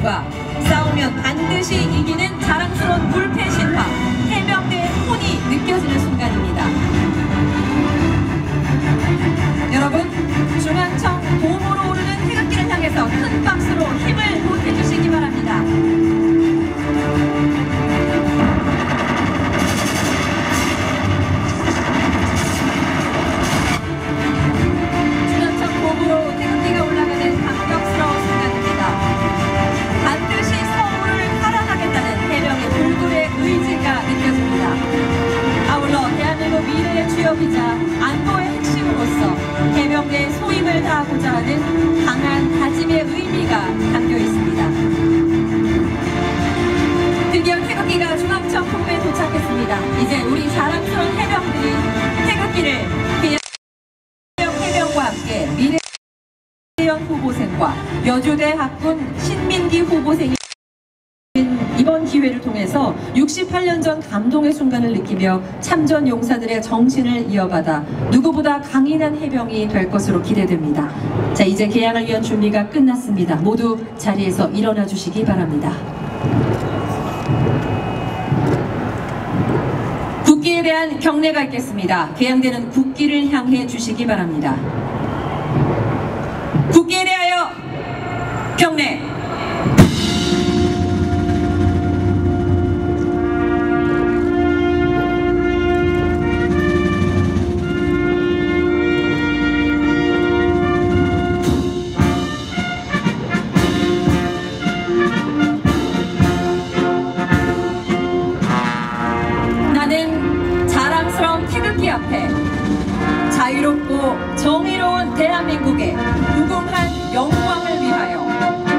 해병과 싸우면 반드시 이기는 자랑스러운 불패 신 주역이자 안보의 핵심으로서 해병대의 소임을 다하고자 하는 강한 다짐의 의미가 담겨 있습니다. 드디어 태극기가 중앙청 본부에 도착했습니다. 이제 우리 자랑스러운 해병들이 태극기를 그냥 해병 해병과 함께 미래연 후보생과 여주대 학군 신민기 후보생이 이번 기회를 통해서 68년 전 감동의 순간을 느끼며 참전 용사들의 정신을 이어받아 누구보다 강인한 해병이 될 것으로 기대됩니다. 자, 이제 개항을 위한 준비가 끝났습니다. 모두 자리에서 일어나 주시기 바랍니다. 국기에 대한 경례가 있겠습니다. 개항되는 국기를 향해 주시기 바랍니다. 국기에. 자유롭고 정의로운 대한민국의 무궁한 영광을 위하여